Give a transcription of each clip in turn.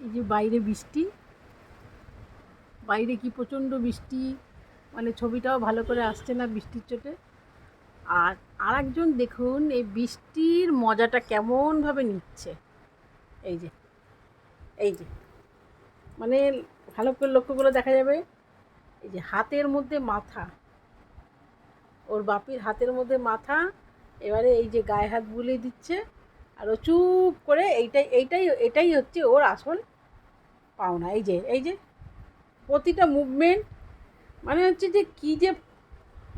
এই যে বাইরে বৃষ্টি, বাইরে কি প্রচণ্ড বৃষ্টি মানে ছবিটাও ভালো করে আসছে না বৃষ্টির চোটে। আর আরেকজন দেখুন, এই বৃষ্টির মজাটা কেমনভাবে নিচ্ছে। এই যে এই যে মানে ভালো করে লক্ষ্য করে দেখা যাবে, এই যে হাতের মধ্যে মাথা, ওর বাপির হাতের মধ্যে মাথা, এবারে এই যে গায়ে হাত বুলিয়ে দিচ্ছে। আর ও চুপ করে এইটাই এইটাই, এটাই হচ্ছে ওর আসল পাওনা। এই যে এই যে প্রতিটা মুভমেন্ট মানে হচ্ছে যে কী যে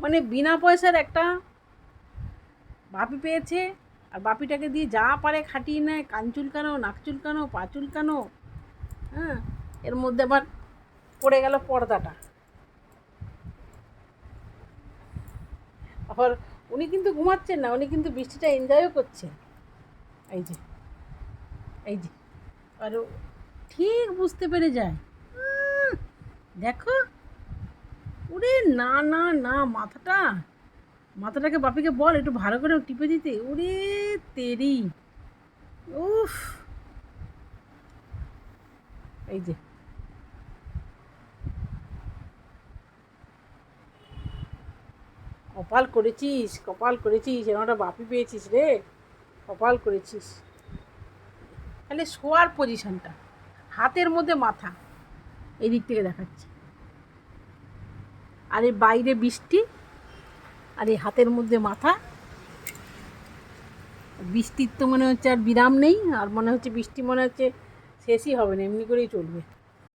মানে বিনা পয়সার একটা বাপি পেয়েছে আর বাপিটাকে দিয়ে যা পারে খাটিয়ে নেয়, কান চুলকানো, নাক চুলকানো, পা চুলকানো হ্যাঁ? এর মধ্যে আবার পড়ে গেল পর্দাটা। আবার উনি কিন্তু ঘুমাচ্ছেন না, উনি কিন্তু বৃষ্টিটা এনজয়ও করছেন। এই যে এই যে, আর ঠিক বুঝতে পেরে যায়। দেখো, ওরে না না না, মাথাটা, মাথাটাকে বাপিকে বল, একটু ভালো করে টিপে দিতে। ওরে তেরি, উফ। এই যে। কপাল করেছিস কপাল করেছিস, এরকম একটা বাপি পেয়েছিস রে। কপাল করেছিস। তাহলে শোয়ার পজিশনটা হাতের মধ্যে মাথা এই দিক থেকে দেখাচ্ছি। আর বাইরে বৃষ্টি, আর এই হাতের মধ্যে মাথা। বৃষ্টির তো মনে হচ্ছে আর বিরাম নেই, আর মনে হচ্ছে বৃষ্টি মনে হচ্ছে শেষই হবে না, এমনি করেই চলবে।